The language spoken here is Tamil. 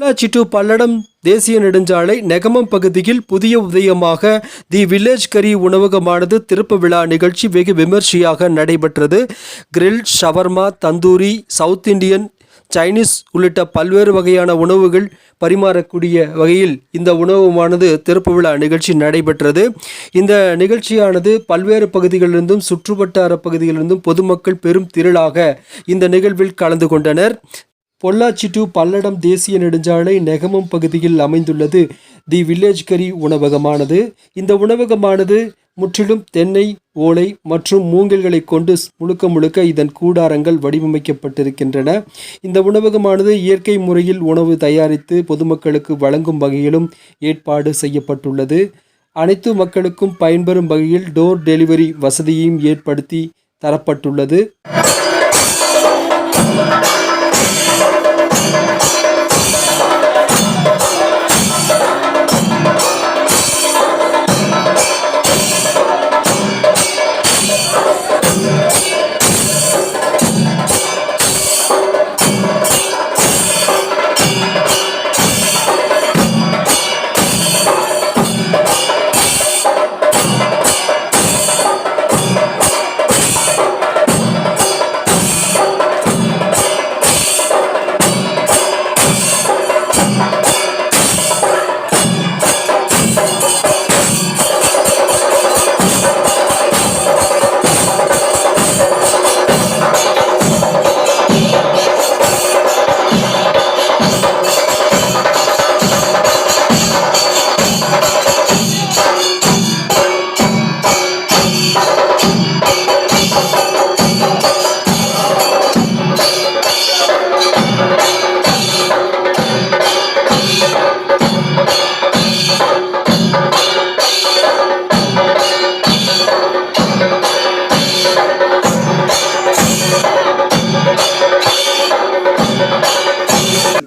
பொள்ளாச்சி டு பல்லடம் தேசிய நெடுஞ்சாலை நெகமம் பகுதியில் புதிய உதயமாக தி வில்லேஜ் கரி உணவகமானது திருப்பு விழா நிகழ்ச்சி வெகு விமர்சையாக நடைபெற்றது. Grill shawarma tandoori South Indian Chinese உள்ளிட்ட பல்வேறு வகையான உணவுகள் பரிமாறக்கூடிய வகையில் இந்த உணவுமானது திறப்பு விழா நிகழ்ச்சி நடைபெற்றது. இந்த நிகழ்ச்சியானது பல்வேறு பகுதிகளிலிருந்தும் சுற்றுவட்டார பகுதிகளிலிருந்தும் பொதுமக்கள் பெரும் திரளாக இந்த நிகழ்வில் கலந்து கொண்டனர். பொள்ளாச்சி டு பல்லடம் தேசிய நெடுஞ்சாலை நெகமம் பகுதியில் அமைந்துள்ளது. தி வில்லேஜ் கரி உணவகமானது. இந்த உணவகமானது முற்றிலும் தென்னை ஓலை மற்றும் மூங்கில்களை கொண்டு முழுக்க முழுக்க இதன் கூடாரங்கள் வடிவமைக்கப்பட்டிருக்கின்றன. இந்த உணவகமானது இயற்கை முறையில் உணவு தயாரித்து பொதுமக்களுக்கு வழங்கும் வகையிலும் ஏற்பாடு செய்யப்பட்டுள்ளது. அனைத்து மக்களுக்கும் பயன்பெறும் வகையில் டோர் டெலிவரி வசதியையும் ஏற்படுத்தி தரப்பட்டுள்ளது. Sí.